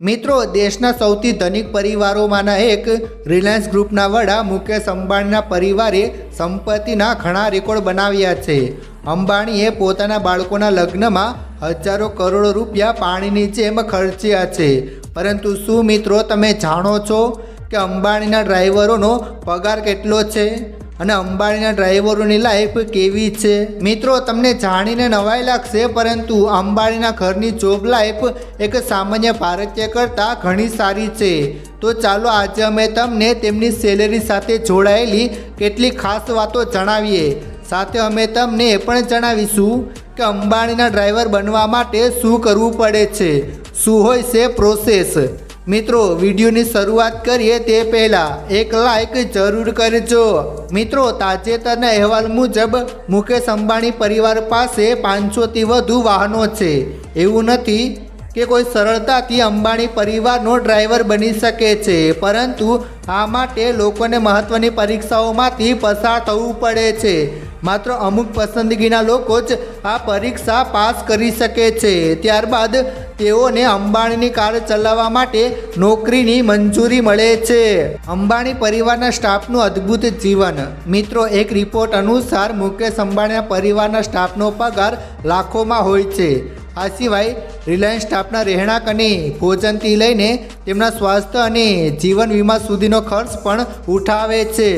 મિત્રો, દેશના સૌથી ધનિક પરિવારોમાંના એક રિલાયન્સ ગ્રુપના વડા મુકેશ અંબાણીના પરિવારે સંપત્તિના ઘણા રેકોર્ડ બનાવ્યા છે. અંબાણીએ પોતાના બાળકોના લગ્નમાં હજારો કરોડો રૂપિયા પાણીની જેમ ખર્ચ્યા છે. પરંતુ શું મિત્રો, તમે જાણો છો કે અંબાણીના ડ્રાઈવરોનો પગાર કેટલો છે? અને અંબાણીના ડ્રાઈવરોની લાઈફ કેવી છે? મિત્રો, તમને જાણીને નવાઈ લાગશે, પરંતુ અંબાણીના ઘરની જોબ લાઈફ એક સામાન્ય ભારતીય કરતાં ઘણી સારી છે. તો ચાલો આજે અમે તમને તેમની સેલેરી સાથે જોડાયેલી કેટલીક ખાસ વાતો જણાવીએ. સાથે અમે તમને એ પણ જણાવીશું કે અંબાણીના ડ્રાઈવર બનવા માટે શું કરવું પડે છે? શું હોય છે પ્રોસેસ મિત્રો, વિડીયોની શરૂઆત કરીએ તે પહેલાં એક લાઇક જરૂર કરજો. મિત્રો, તાજેતરના અહેવાલ મુજબ મુકેશ અંબાણી પરિવાર પાસે પાંચસોથી વધુ વાહનો છે. એવું નથી કે કોઈ સરળતાથી અંબાણી પરિવારનો ડ્રાઈવર બની શકે છે, પરંતુ આ માટે લોકોને મહત્ત્વની પરીક્ષાઓમાંથી પસાર થવું પડે છે. માત્ર અમુક પસંદગીના લોકો જ આ પરીક્ષા પાસ કરી શકે છે. ત્યારબાદ તેઓને અંબાણીની કાર ચલાવવા માટે નોકરીની મંજૂરી મળે છે. અંબાણી પરિવારના સ્ટાફનું અદ્ભુત જીવન. મિત્રો, એક રિપોર્ટ અનુસાર મુકેશ અંબાણીના પરિવારના સ્ટાફનો પગાર લાખોમાં હોય છે. આ સિવાય રિલાયન્સ સ્ટાફના રહેણાંક અને ભોજનથી લઈને તેમના સ્વાસ્થ્ય અને જીવન વીમા સુધીનો ખર્ચ પણ ઉઠાવે છે.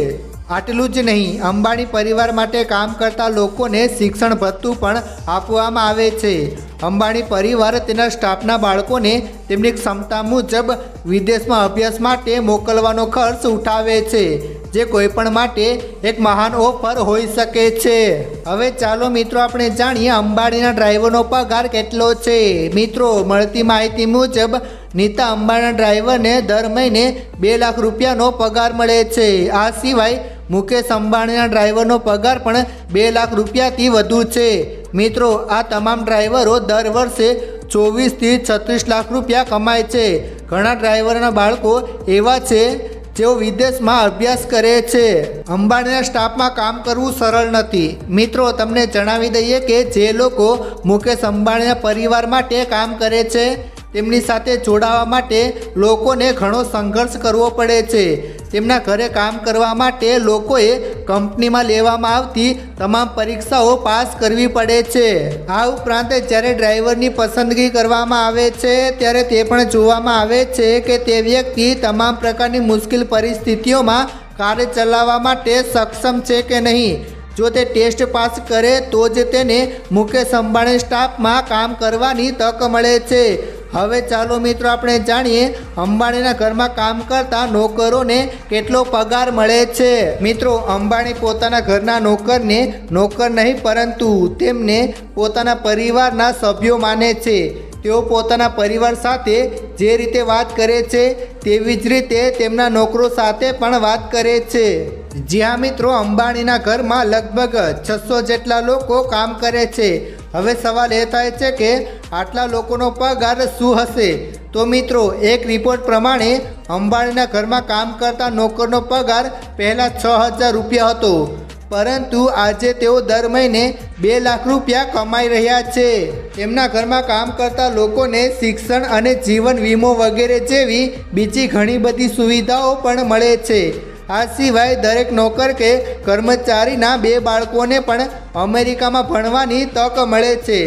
આટલું જ નહીં. અંબાણી પરિવાર માટે કામ કરતા લોકોને શિક્ષણ ભથ્થું પણ આપવામાં આવે છે. અંબાણી પરિવાર તેના સ્ટાફના બાળકોને તેમની ક્ષમતા મુજબ વિદેશમાં અભ્યાસ માટે મોકલવાનો ખર્ચ ઉઠાવે છે, જે કોઈપણ માટે એક મહાન ઓફર હોઈ શકે છે. હવે ચાલો મિત્રો, આપણે જાણીએ અંબાણીના ડ્રાઈવરનો પગાર કેટલો છે. મિત્રો, મળતી માહિતી મુજબ નીતા અંબાણીના ડ્રાઈવરને દર મહિને બે લાખ રૂપિયાનો પગાર મળે છે. આ સિવાય મુકેશ અંબાણીના ડ્રાઈવરનો પગાર પણ બે લાખ રૂપિયાથી વધુ છે. મિત્રો, આ તમામ ડ્રાઈવરો દર વર્ષે ચોવીસથી છત્રીસ લાખ રૂપિયા કમાય છે. ઘણા ડ્રાઈવરના બાળકો એવા છે, જેઓ વિદેશમાં અભ્યાસ કરે છે. અંબાણીના સ્ટાફમાં કામ કરવું સરળ નથી. મિત્રો, તમને જણાવી દઈએ કે જે લોકો મુકેશ અંબાણીના પરિવાર માટે કામ કરે છે, તેમની સાથે જોડાવા માટે લોકોને ઘણો સંઘર્ષ કરવો પડે છે. તેમના ઘરે કામ કરવા માટે લોકોએ કંપનીમાં લેવામાં આવતી તમામ પરીક્ષાઓ પાસ કરવી પડે છે. આ ઉપરાંત જ્યારે ડ્રાઈવરની પસંદગી કરવામાં આવે છે, ત્યારે તે પણ જોવામાં આવે છે કે તે વ્યક્તિ તમામ પ્રકારની મુશ્કેલ પરિસ્થિતિઓમાં કાર ચલાવવા માટે સક્ષમ છે કે નહીં. જો તે ટેસ્ટ પાસ કરે, તો જ તેને મુકેશ અંબાણી સ્ટાફમાં કામ કરવાની તક મળે છે. હવે ચાલો મિત્રો આપણે જાણીએ અંબાણીના ઘરમાં કામ કરતા નોકરોને કેટલો પગાર મળે છે. મિત્રો, અંબાણી પોતાના ઘરના નોકરને નોકર નહીં, પરંતુ તેમને પોતાના પરિવારના સભ્યો માને છે. તેઓ પોતાના પરિવાર સાથે જે રીતે વાત કરે છે, તેવી જ રીતે તેમના નોકરો સાથે પણ વાત કરે છે. જ્યાં મિત્રો, અંબાણીના ઘરમાં લગભગ છસો જેટલા લોકો કામ કરે છે. હવે સવાલ એ થાય છે કે આટલા લોકોનો પગાર શું હશે? તો મિત્રો, એક રિપોર્ટ પ્રમાણે અંબાણીના ઘરમાં કામ કરતા નોકરનો પગાર પહેલાં છ હજાર રૂપિયા હતો. પરંતુ આજે તેઓ દર મહિને બે લાખ રૂપિયા કમાઈ રહ્યા છે. તેમના ઘરમાં કામ કરતા લોકોને શિક્ષણ અને જીવન વીમો વગેરે જેવી બીજી ઘણી બધી સુવિધાઓ પણ મળે છે. આ સિવાય દરેક નોકર કે કર્મચારીના બે બાળકોને પણ અમેરિકામાં ભણવાની તક મળે છે.